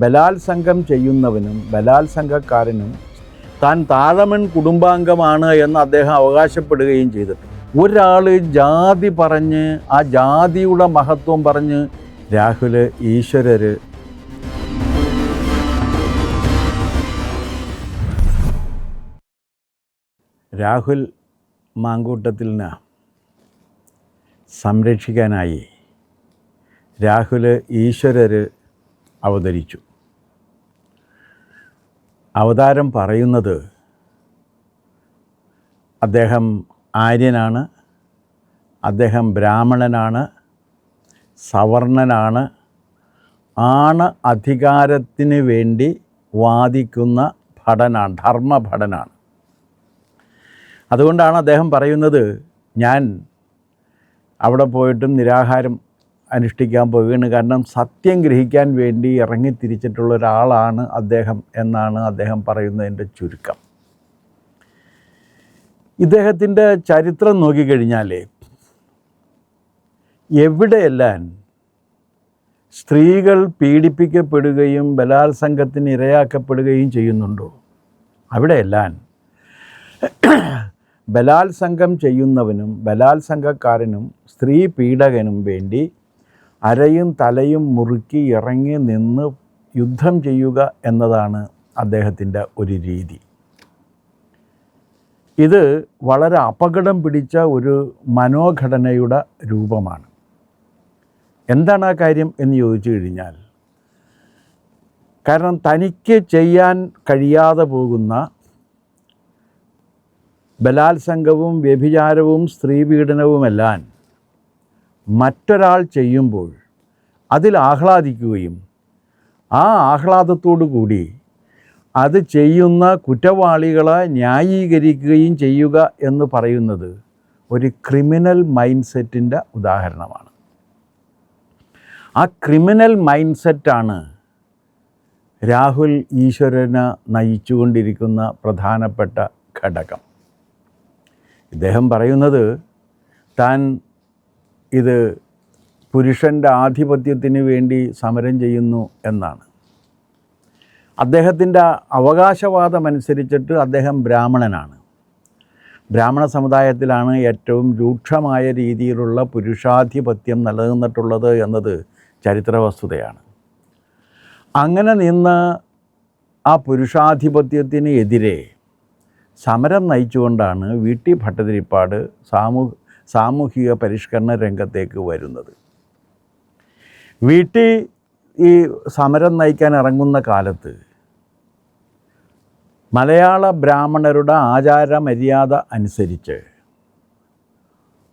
ബലാത്സംഗം ചെയ്യുന്നവനും ബലാത്സംഗക്കാരനും താൻ താഴമൺ കുടുംബാംഗമാണ് എന്ന് അദ്ദേഹം അവകാശപ്പെടുകയും ചെയ്തിട്ടുണ്ട് ഒരാൾ ജാതി പറഞ്ഞ് ആ ജാതിയുടെ മഹത്വം പറഞ്ഞ് രാഹുൽ ഈശ്വരര് രാഹുൽ മാങ്കൂട്ടത്തിലിന് സംരക്ഷിക്കാനായി രാഹുൽ ഈശ്വരര് അവതരിച്ചു. അവതാരം പറയുന്നത് അദ്ദേഹം ആര്യനാണ് അദ്ദേഹം ബ്രാഹ്മണനാണ് സവർണനാണ് ആണ് അധികാരത്തിന് വേണ്ടി വാദിക്കുന്ന ഭടനാണ് ധർമ്മഭടനാണ്. അതുകൊണ്ടാണ് അദ്ദേഹം പറയുന്നത് ഞാൻ അവിടെ പോയിട്ടും നിരാഹാരം അനുഷ്ഠിക്കാൻ പോവുകയാണ്. കാരണം സത്യം ഗ്രഹിക്കാൻ വേണ്ടി ഇറങ്ങി ഇറങ്ങിത്തിരിച്ചിട്ടുള്ള ഒരാളാണ് അദ്ദേഹം എന്നാണ് അദ്ദേഹം പറയുന്നതിന്റെ ചുരുക്കം. ഇദ്ദേഹത്തിന്റെ ചരിത്രം നോക്കിക്കഴിഞ്ഞാൽ എവിടെയെല്ലാം സ്ത്രീകൾ പീഡിപ്പിക്കപ്പെടുകയും ബലാത്സംഗത്തിന് ഇരയാക്കപ്പെടുകയും ചെയ്യുന്നുണ്ടോ? അവിടെയെല്ലാം ബലാത്സംഗം ചെയ്യുന്നവനും ബലാത്സംഗക്കാരനും സ്ത്രീ പീഡകനും വേണ്ടി അരയും തലയും മുറുക്കി ഇറങ്ങി നിന്ന് യുദ്ധം ചെയ്യുക എന്നതാണ് അദ്ദേഹത്തിന്റെ ഒരു രീതി. ഇത് വളരെ അപകടം പിടിച്ച ഒരു മനോഘടനയുടെ രൂപമാണ്. എന്താണ് ആ കാര്യം എന്ന് ചോദിച്ചു കഴിഞ്ഞാൽ കാരണം തനിക്ക് ചെയ്യാൻ കഴിയാതെ പോകുന്ന ബലാത്സംഗവും വ്യഭിചാരവും സ്ത്രീപീഡനവുമെല്ലാം മറ്റൊരാൾ ചെയ്യുമ്പോൾ അതിൽ ആഹ്ലാദിക്കുകയും ആ ആഹ്ലാദത്തോടു കൂടി അത് ചെയ്യുന്ന കുറ്റവാളികളെ ന്യായീകരിക്കുകയും ചെയ്യുക എന്ന് പറയുന്നത് ഒരു ക്രിമിനൽ മൈൻഡ് സെറ്റിന്റെ ഉദാഹരണമാണ്. ആ ക്രിമിനൽ മൈൻഡ് സെറ്റാണ് രാഹുൽ ഈശ്വരനെ നയിച്ചുകൊണ്ടിരിക്കുന്ന പ്രധാനപ്പെട്ട ഘടകം. ഇദ്ദേഹം പറയുന്നത് താൻ ഇത് പുരുഷന്റെ ആധിപത്യത്തിന് വേണ്ടി സമരം ചെയ്യുന്നു എന്നാണ്. അദ്ദേഹത്തിന്റെ അവകാശവാദം അനുസരിച്ചിട്ട് അദ്ദേഹം ബ്രാഹ്മണനാണ്. ബ്രാഹ്മണ സമുദായത്തിലാണ് ഏറ്റവും രൂക്ഷമായ രീതിയിലുള്ള പുരുഷാധിപത്യം നിലനിന്നിട്ടുള്ളത് എന്നത് ചരിത്ര വസ്തുതയാണ് അങ്ങനെ നിന്ന് ആ പുരുഷാധിപത്യത്തിന് എതിരെ സമരം നയിച്ചുകൊണ്ടാണ് വി ടി ഭട്ടതിരിപ്പാട് സാമൂ സാമൂഹിക പരിഷ്കരണ രംഗത്തേക്ക് വരുന്നത്. വീട്ടിൽ ഈ സമരം നയിക്കാൻ ഇറങ്ങുന്ന കാലത്ത് മലയാള ബ്രാഹ്മണരുടെ ആചാര മര്യാദ അനുസരിച്ച്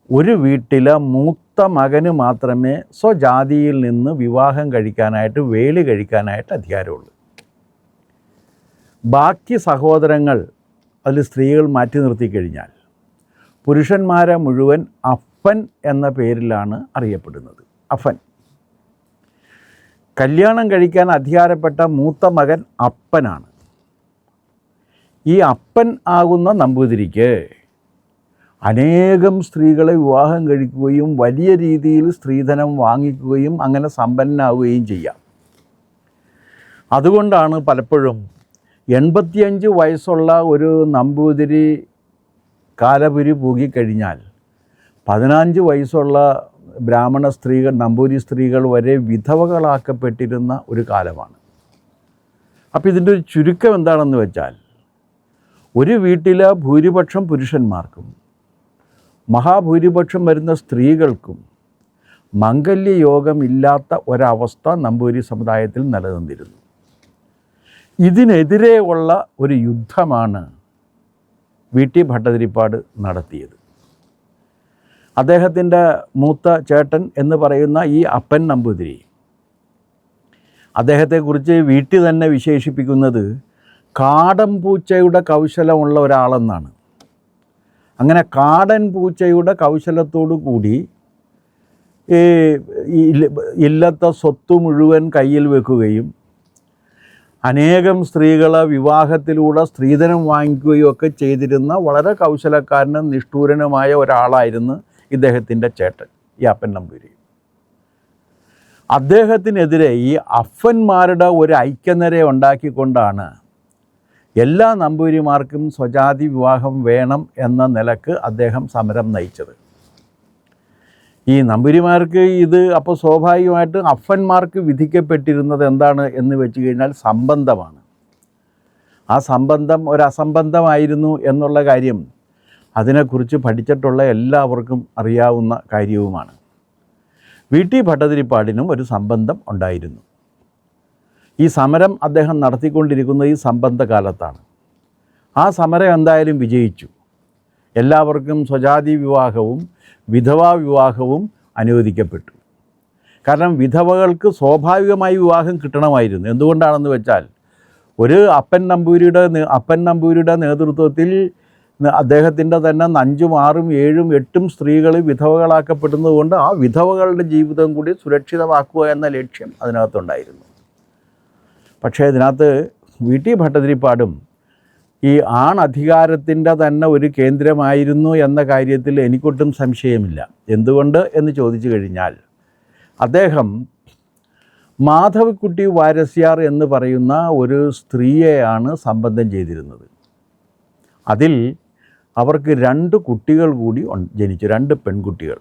ഒരു വീട്ടിലെ മൂത്ത മകന് മാത്രമേ സ്വജാതിയിൽ നിന്ന് വിവാഹം കഴിക്കാനായിട്ട് വേലി കഴിക്കാനായിട്ട് അധികാരമുള്ളൂ. ബാക്കി സഹോദരങ്ങൾ അതിൽ സ്ത്രീകൾ മാറ്റി നിർത്തിക്കഴിഞ്ഞാൽ പുരുഷന്മാരെ മുഴുവൻ അപ്പൻ എന്ന പേരിലാണ് അറിയപ്പെടുന്നത്. അപ്പൻ കല്യാണം കഴിക്കാൻ അധികാരപ്പെട്ട മൂത്ത മകൻ അപ്പനാണ്. ഈ അപ്പൻ ആകുന്ന നമ്പൂതിരിക്ക് അനേകം സ്ത്രീകളെ വിവാഹം കഴിക്കുകയും വലിയ രീതിയിൽ സ്ത്രീധനം വാങ്ങിക്കുകയും അങ്ങനെ സമ്പന്നനാവുകയും ചെയ്യാം. അതുകൊണ്ടാണ് പലപ്പോഴും എൺപത്തിയഞ്ച് വയസ്സുള്ള ഒരു നമ്പൂതിരി കാലപുരി പൂകിക്കഴിഞ്ഞാൽ പതിനഞ്ച് വയസ്സുള്ള ബ്രാഹ്മണ സ്ത്രീകൾ നമ്പൂരി സ്ത്രീകൾ വരെ വിധവകളാക്കപ്പെട്ടിരുന്ന ഒരു കാലമാണ്. അപ്പോൾ ഇതിന്റെ ഒരു ചുരുക്കം എന്താണെന്ന് വെച്ചാൽ ഒരു വീട്ടിലെ ഭൂരിപക്ഷം പുരുഷന്മാർക്കും മഹാഭൂരിപക്ഷം വരുന്ന സ്ത്രീകൾക്കും മംഗല്യയോഗമില്ലാത്ത ഒരവസ്ഥ നമ്പൂരി സമുദായത്തിൽ നിലനിന്നിരുന്നു. ഇതിനെതിരെയുള്ള ഒരു യുദ്ധമാണ് വി ടി ഭട്ടതിരിപ്പാട് നടത്തിയത്. അദ്ദേഹത്തിന്റെ മൂത്ത ചേട്ടൻ എന്ന് പറയുന്ന ഈ അപ്പൻ നമ്പൂതിരി അദ്ദേഹത്തെക്കുറിച്ച് വീട്ടിൽ തന്നെ വിശേഷിപ്പിക്കുന്നത് കാടൻ പൂച്ചയുടെ കൗശലമുള്ള ഒരാളെന്നാണ്. അങ്ങനെ കാടൻ പൂച്ചയുടെ കൗശലത്തോടു കൂടി ഈ ഇല്ല- ഇല്ലത്തെ സ്വത്ത് മുഴുവൻ കയ്യിൽ വെക്കുകയും അനേകം സ്ത്രീകളെ വിവാഹത്തിലൂടെ സ്ത്രീധനം വാങ്ങിക്കുകയും ഒക്കെ ചെയ്തിരുന്ന വളരെ കൗശലക്കാരനും നിഷ്ഠൂരനുമായ ഒരാളായിരുന്നു ഇദ്ദേഹത്തിന്റെ ചേട്ടൻ ഈ അപ്പൻ നമ്പൂരി അദ്ദേഹത്തിനെതിരെ ഈ അഫന്മാരുടെ ഒരു ഐക്യനിര ഉണ്ടാക്കിക്കൊണ്ടാണ് എല്ലാ നമ്പൂരിമാർക്കും സ്വജാതി വിവാഹം വേണം എന്ന നിലയ്ക്ക് അദ്ദേഹം സമരം നയിച്ചത്. ഈ നമ്പൂരിമാർക്ക് ഇത് അപ്പോൾ സ്വാഭാവികമായിട്ട് അഫന്മാർക്ക് വിധിക്കപ്പെട്ടിരുന്നത് എന്താണ് എന്ന് വെച്ച് കഴിഞ്ഞാൽ സംബന്ധമാണ്. ആ സംബന്ധം ഒരു അസംബന്ധമായിരുന്നു എന്നുള്ള കാര്യം അതിനെക്കുറിച്ച് പഠിച്ചിട്ടുള്ള എല്ലാവർക്കും അറിയാവുന്ന കാര്യവുമാണ്. വി ടി ഭട്ടതിരിപ്പാടിനും ഒരു സംബന്ധം ഉണ്ടായിരുന്നു. ഈ സമരം അദ്ദേഹം നടത്തിക്കൊണ്ടിരിക്കുന്ന ഈ സംബന്ധ കാലത്താണ് ആ സമരം എന്തായാലും വിജയിച്ചു. എല്ലാവർക്കും സ്വജാതി വിവാഹവും വിധവാ വിവാഹവും അനുവദിക്കപ്പെട്ടു. കാരണം വിധവകൾക്ക് സ്വാഭാവികമായി വിവാഹം കിട്ടണമായിരുന്നു. എന്തുകൊണ്ടാണെന്ന് വെച്ചാൽ ഒരു അപ്പൻ നമ്പൂരിയുടെ അപ്പൻ നമ്പൂരിയുടെ നേതൃത്വത്തിൽ അദ്ദേഹത്തിന്റെ തന്നെ അഞ്ചും ആറും ഏഴും എട്ടും സ്ത്രീകൾ വിധവകളാക്കപ്പെടുന്നതുകൊണ്ട് ആ വിധവകളുടെ ജീവിതം കൂടി സുരക്ഷിതമാക്കുക എന്ന ലക്ഷ്യം അതിനകത്തുണ്ടായിരുന്നു. പക്ഷേ ഇതിനകത്ത് വി ടി ഭട്ടതിരിപ്പാടും ഈ ആണധികാരത്തിന്റെ തന്നെ ഒരു കേന്ദ്രമായിരുന്നു എന്ന കാര്യത്തിൽ എനിക്കൊട്ടും സംശയമില്ല. എന്തുകൊണ്ട് എന്ന് ചോദിച്ചു കഴിഞ്ഞാൽ അദ്ദേഹം മാധവിക്കുട്ടി വാരസ്യാർ എന്ന് പറയുന്ന ഒരു സ്ത്രീയെയാണ് സംബന്ധം ചെയ്തിരുന്നത്. അതിൽ അവർക്ക് രണ്ട് കുട്ടികൾ കൂടി ജനിച്ചു രണ്ട് പെൺകുട്ടികൾ.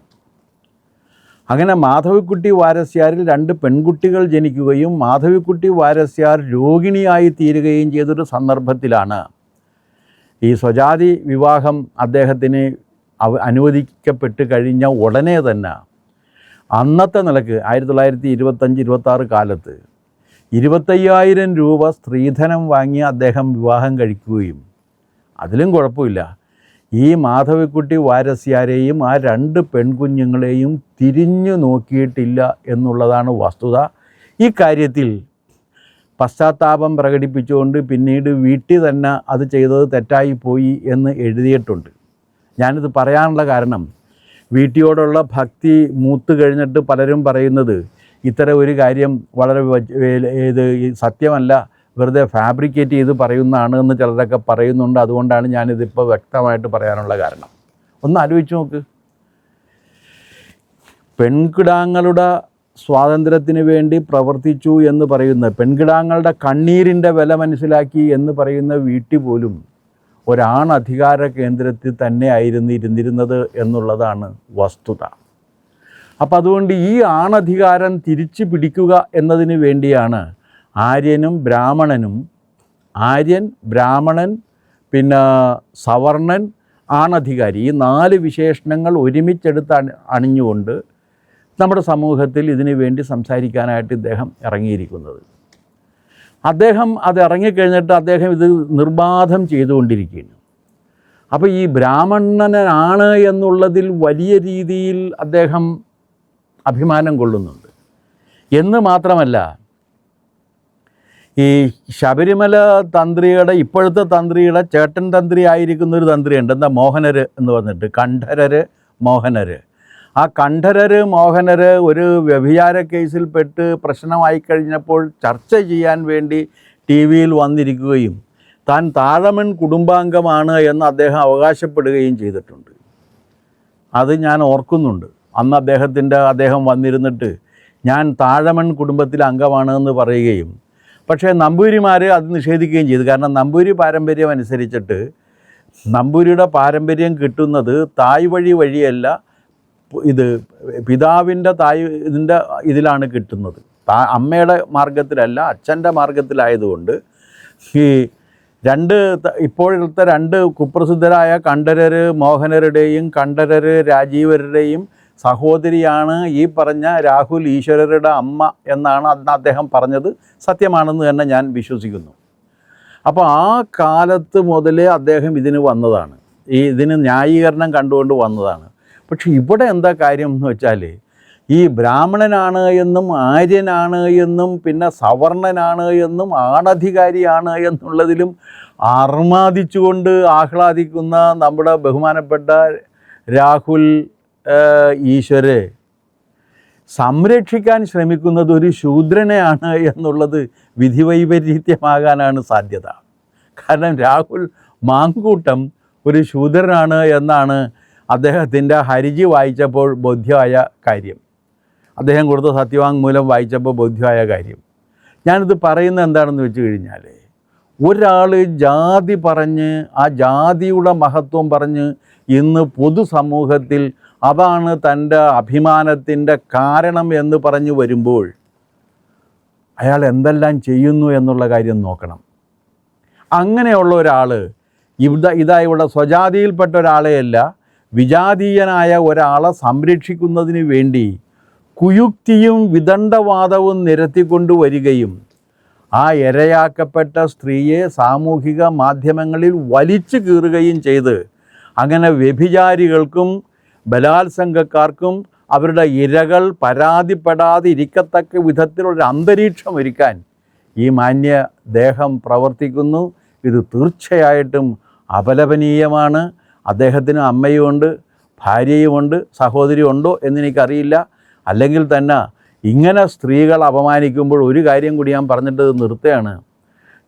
അങ്ങനെ മാധവിക്കുട്ടി വാരസ്യാരിൽ രണ്ട് പെൺകുട്ടികൾ ജനിക്കുകയും മാധവിക്കുട്ടി വാരസ്യാർ രോഗിണിയായി തീരുകയും ചെയ്തൊരു സന്ദർഭത്തിലാണ് ഈ സ്വജാതി വിവാഹം അദ്ദേഹത്തിന് അനുവദിക്കപ്പെട്ട് കഴിഞ്ഞ ഉടനെ തന്നെ അന്നത്തെ നിലയ്ക്ക് ആയിരത്തി തൊള്ളായിരത്തി ഇരുപത്തഞ്ച് ഇരുപത്താറ് കാലത്ത് ഇരുപത്തയ്യായിരം രൂപ സ്ത്രീധനം വാങ്ങി അദ്ദേഹം വിവാഹം കഴിക്കുകയും അതിലും കുഴപ്പമില്ല. ഈ മാധവിക്കുട്ടി വാരസ്യാരെയും ആ രണ്ട് പെൺകുഞ്ഞുങ്ങളെയും തിരിഞ്ഞു നോക്കിയിട്ടില്ല എന്നുള്ളതാണ് വസ്തുത. ഈ കാര്യത്തിൽ പശ്ചാത്താപം പ്രകടിപ്പിച്ചുകൊണ്ട് പിന്നീട് വീട്ടിൽ തന്നെ അത് ചെയ്തത് തെറ്റായി പോയി എന്ന് എഴുതിയിട്ടുണ്ട്. ഞാനിത് പറയാനുള്ള കാരണം വീട്ടിയോടുള്ള ഭക്തി മൂത്ത് കഴിഞ്ഞിട്ട് പലരും പറയുന്നത് ഇത്തരം ഒരു കാര്യം വളരെ ഇത് സത്യമല്ല വെറുതെ ഫാബ്രിക്കേറ്റ് ചെയ്ത് പറയുന്നതാണ് എന്ന് ചിലരൊക്കെ പറയുന്നുണ്ട്. അതുകൊണ്ടാണ് ഞാനിതിപ്പോൾ വ്യക്തമായിട്ട് പറയാനുള്ള കാരണം. ഒന്ന് ആലോചിച്ച് നോക്ക്. പെൺകിടാങ്ങളുടെ സ്വാതന്ത്ര്യത്തിന് വേണ്ടി പ്രവർത്തിച്ചു എന്ന് പറയുന്ന പെൺകിടാങ്ങളുടെ കണ്ണീരിന്റെ വില മനസ്സിലാക്കി എന്ന് പറയുന്ന വീട്ടിൽ പോലും ഒരാൺ അധികാര കേന്ദ്രത്തിൽ തന്നെ ആയിരുന്നു ഇരുന്നിരുന്നത് എന്നുള്ളതാണ് വസ്തുത. അപ്പം അതുകൊണ്ട് ഈ ആണധികാരം തിരിച്ചു പിടിക്കുക എന്നതിന് വേണ്ടിയാണ് ആര്യനും ബ്രാഹ്മണനും ആര്യൻ ബ്രാഹ്മണൻ പിന്നെ സവർണൻ ആണധികാരി ഈ നാല് വിശേഷണങ്ങൾ ഒരുമിച്ചെടുത്ത് അണിഞ്ഞുകൊണ്ട് നമ്മുടെ സമൂഹത്തിൽ ഇതിനു വേണ്ടി സംസാരിക്കാനായിട്ട് ഇദ്ദേഹം ഇറങ്ങിയിരിക്കുന്നത്. അദ്ദേഹം അത് ഇറങ്ങിക്കഴിഞ്ഞിട്ട് അദ്ദേഹം ഇത് നിർബാധം ചെയ്തുകൊണ്ടിരിക്കുകയാണ്. അപ്പോൾ ഈ ബ്രാഹ്മണനാണ് എന്നുള്ളതിൽ വലിയ രീതിയിൽ അദ്ദേഹം അഭിമാനം കൊള്ളുന്നുണ്ട്. എന്ന് മാത്രമല്ല ഈ ശബരിമല തന്ത്രിയുടെ ഇപ്പോഴത്തെ തന്ത്രിയുടെ ചേട്ടൻ തന്ത്രി ആയിരിക്കുന്ന ഒരു തന്ത്രിയുണ്ട്. എന്താ മോഹനര് എന്ന് പറഞ്ഞിട്ട് കണ്ഠരര് മോഹനര്. ആ കണ്ഠരര് മോഹനര് ഒരു വ്യഭിചാര കേസിൽപ്പെട്ട് പ്രശ്നമായി കഴിഞ്ഞപ്പോൾ ചർച്ച ചെയ്യാൻ വേണ്ടി ടി വിയിൽ വന്നിരിക്കുകയും താൻ താഴമൺ കുടുംബാംഗമാണ് എന്ന് അദ്ദേഹം അവകാശപ്പെടുകയും ചെയ്തിട്ടുണ്ട്. അത് ഞാൻ ഓർക്കുന്നുണ്ട്. അന്ന് അദ്ദേഹത്തിന്റെ അദ്ദേഹം വന്നിരുന്നിട്ട് ഞാൻ താഴമൺ കുടുംബത്തിലെ അംഗമാണ് എന്ന് പറയുകയും പക്ഷേ നമ്പൂരിമാർ അത് നിഷേധിക്കുകയും ചെയ്തു. കാരണം നമ്പൂരി പാരമ്പര്യം അനുസരിച്ചിട്ട് നമ്പൂരിയുടെ പാരമ്പര്യം കിട്ടുന്നത് തായ് വഴി വഴിയല്ല ഇത് പിതാവിന്റെ തായ് ഇതിന്റെ ഇതിലാണ് കിട്ടുന്നത്. താ അമ്മയുടെ മാർഗത്തിലല്ല അച്ഛന്റെ മാർഗത്തിലായതുകൊണ്ട് ഈ രണ്ട് ഇപ്പോഴത്തെ രണ്ട് കുപ്രസിദ്ധരായ കണ്ഠരര് മോഹനരുടെയും കണ്ഠരര് രാജീവരുടെയും സഹോദരിയാണ് ഈ പറഞ്ഞ രാഹുൽ ഈശ്വരരുടെ അമ്മ എന്നാണ് അന്ന് അദ്ദേഹം പറഞ്ഞത്. സത്യമാണെന്ന് തന്നെ ഞാൻ വിശ്വസിക്കുന്നു. അപ്പോൾ ആ കാലത്ത് മുതലേ അദ്ദേഹം ഇതിന് വന്നതാണ്. ഈ ഇതിന് ന്യായീകരണം കണ്ടുകൊണ്ട് വന്നതാണ്. പക്ഷെ ഇവിടെ എന്താ കാര്യം എന്ന് വെച്ചാൽ ഈ ബ്രാഹ്മണനാണ് എന്നും ആര്യനാണ് എന്നും പിന്നെ സവർണനാണ് എന്നും ആണധികാരിയാണ് എന്നുള്ളതിലും ആർമാദിച്ചുകൊണ്ട് ആഹ്ലാദിക്കുന്ന നമ്മുടെ ബഹുമാനപ്പെട്ട രാഹുൽ ഈശ്വരെ സംരക്ഷിക്കാൻ ശ്രമിക്കുന്നത് ഒരു ശൂദ്രനെയാണ് എന്നുള്ളത് വിധിവൈപരീത്യമാകാനാണ് സാധ്യത. കാരണം രാഹുൽ മാങ്കൂട്ടം ഒരു ശൂദ്രനാണ് എന്നാണ് അദ്ദേഹത്തിന്റെ ഹരിജി വായിച്ചപ്പോൾ ബോധ്യമായ കാര്യം. അദ്ദേഹം കൊടുത്ത സത്യവാങ്മൂലം വായിച്ചപ്പോൾ ബോധ്യമായ കാര്യം. ഞാനിത് പറയുന്നത് എന്താണെന്ന് വെച്ച് കഴിഞ്ഞാൽ ഒരാൾ ജാതി പറഞ്ഞ് ആ ജാതിയുടെ മഹത്വം പറഞ്ഞ് ഇന്ന് പൊതുസമൂഹത്തിൽ അതാണ് തന്റെ അഭിമാനത്തിന്റെ കാരണം എന്ന് പറഞ്ഞു വരുമ്പോൾ അയാൾ എന്തെല്ലാം ചെയ്യുന്നു എന്നുള്ള കാര്യം നോക്കണം. അങ്ങനെയുള്ള ഒരാൾ ഇവിടെ ഇതാ ഇവിടെ സ്വജാതിയിൽപ്പെട്ട ഒരാളെയല്ല വിജാതീയനായ ഒരാളെ സംരക്ഷിക്കുന്നതിന് വേണ്ടി കുയുക്തിയും വിദണ്ഡവാദവും നിരത്തിക്കൊണ്ടുവരികയും ആ ഇരയാക്കപ്പെട്ട സ്ത്രീയെ സാമൂഹിക മാധ്യമങ്ങളിൽ വലിച്ചു കീറുകയും ചെയ്ത് അങ്ങനെ വ്യഭിചാരികൾക്കും ബലാത്സംഗക്കാർക്കും അവരുടെ ഇരകൾ പരാതിപ്പെടാതെ ഇരിക്കത്തക്ക അന്തരീക്ഷം ഒരുക്കാൻ ഈ മാന്യ ദേഹം പ്രവർത്തിക്കുന്നു. ഇത് തീർച്ചയായിട്ടും അപലപനീയമാണ്. അദ്ദേഹത്തിന് അമ്മയുമുണ്ട് ഭാര്യയുമുണ്ട് സഹോദരി ഉണ്ടോ എന്നെനിക്കറിയില്ല. അല്ലെങ്കിൽ തന്നെ ഇങ്ങനെ സ്ത്രീകൾ അപമാനിക്കുമ്പോൾ ഒരു കാര്യം കൂടി ഞാൻ പറഞ്ഞിട്ട് നിർത്തുകയാണ്.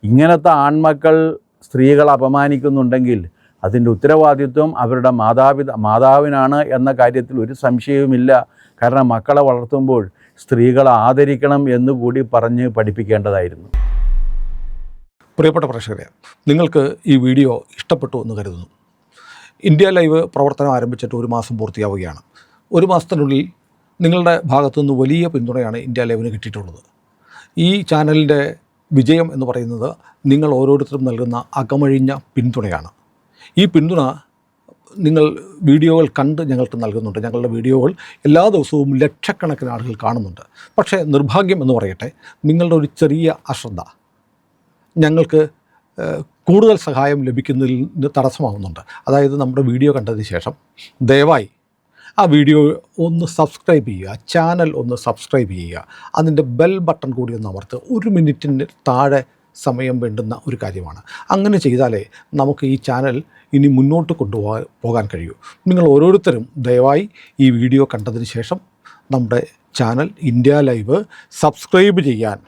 ഇങ്ങനത്തെ ആൺമക്കൾ സ്ത്രീകൾ അപമാനിക്കുന്നുണ്ടെങ്കിൽ അതിന്റെ ഉത്തരവാദിത്വം അവരുടെ മാതാപിത മാതാവിനാണ് എന്ന കാര്യത്തിൽ ഒരു സംശയവുമില്ല. കാരണം മക്കളെ വളർത്തുമ്പോൾ സ്ത്രീകളെ ആദരിക്കണം എന്നുകൂടി പറഞ്ഞ് പഠിപ്പിക്കേണ്ടതായിരുന്നു. പ്രിയപ്പെട്ട പ്രേക്ഷകരെ നിങ്ങൾക്ക് ഈ വീഡിയോ ഇഷ്ടപ്പെട്ടു എന്ന് കരുതുന്നു. ഇന്ത്യ ലൈവ് പ്രവർത്തനം ആരംഭിച്ചിട്ട് ഒരു മാസം പൂർത്തിയാവുകയാണ്. ഒരു മാസത്തിനുള്ളിൽ നിങ്ങളുടെ ഭാഗത്തു നിന്ന് വലിയ പിന്തുണയാണ് ഇന്ത്യ ലൈവിന് കിട്ടിയിട്ടുള്ളത്. ഈ ചാനലിന്റെ വിജയം എന്ന് പറയുന്നത് നിങ്ങൾ ഓരോരുത്തരും നൽകുന്ന അകമഴിഞ്ഞ പിന്തുണയാണ്. ഈ പിന്തുണ നിങ്ങൾ വീഡിയോകൾ കണ്ട് ഞങ്ങൾക്ക് നൽകുന്നുണ്ട്. ഞങ്ങളുടെ വീഡിയോകൾ എല്ലാ ദിവസവും ലക്ഷക്കണക്കിന് ആളുകൾ കാണുന്നുണ്ട്. പക്ഷേ നിർഭാഗ്യം എന്ന് പറയട്ടെ നിങ്ങളുടെ ഒരു ചെറിയ അശ്രദ്ധ ഞങ്ങൾക്ക് കൂടുതൽ സഹായം ലഭിക്കുന്നതിൽ നിന്ന് തടസ്സമാവുന്നുണ്ട്. അതായത് നമ്മുടെ വീഡിയോ കണ്ടതിന് ശേഷം ദയവായി ആ വീഡിയോ ഒന്ന് സബ്സ്ക്രൈബ് ചെയ്യുക ചാനൽ ഒന്ന് സബ്സ്ക്രൈബ് ചെയ്യുക. അതിന്റെ ബെൽ ബട്ടൺ കൂടി ഒന്ന് അമർത്തുക. ഒരു മിനിറ്റിന് താഴെ സമയം വേണ്ടുന്ന ഒരു കാര്യമാണ്. അങ്ങനെ ചെയ്താലേ നമുക്ക് ഈ ചാനൽ ഇനി മുന്നോട്ട് കൊണ്ടുപോകാൻ പോകാൻ കഴിയൂ. നിങ്ങൾ ഓരോരുത്തരും ദയവായി ഈ വീഡിയോ കണ്ടതിന് ശേഷം നമ്മുടെ ചാനൽ ഇന്ത്യ ലൈവ് സബ്സ്ക്രൈബ് ചെയ്യാൻ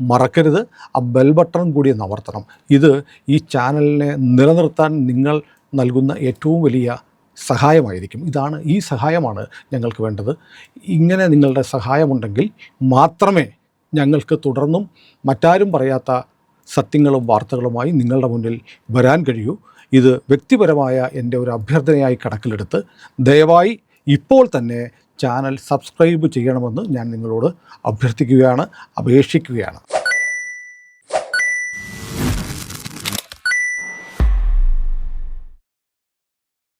മറക്കരുത്. ആ ബെൽ ബട്ടൺ കൂടി നവർത്തണം ഇത് ഈ ചാനലിനെ നിലനിർത്താൻ നിങ്ങൾ നൽകുന്ന ഏറ്റവും വലിയ സഹായമായിരിക്കും. ഇതാണ് ഈ സഹായമാണ് ഞങ്ങൾക്ക് വേണ്ടത്. ഇങ്ങനെ നിങ്ങളുടെ സഹായമുണ്ടെങ്കിൽ മാത്രമേ ഞങ്ങൾക്ക് തുടർന്നും മറ്റാരും പറയാത്ത സത്യങ്ങളും വാർത്തകളുമായി നിങ്ങളുടെ മുന്നിൽ വരാൻ കഴിയൂ. ഇത് വ്യക്തിപരമായ എന്റെ ഒരു അഭ്യർത്ഥനയായി കണക്കിലെടുത്ത് ദയവായി ഇപ്പോൾ തന്നെ ചാനൽ സബ്സ്ക്രൈബ് ചെയ്യണമെന്ന് ഞാൻ നിങ്ങളോട് അഭ്യർത്ഥിക്കുകയാണ് അപേക്ഷിക്കുകയാണ്.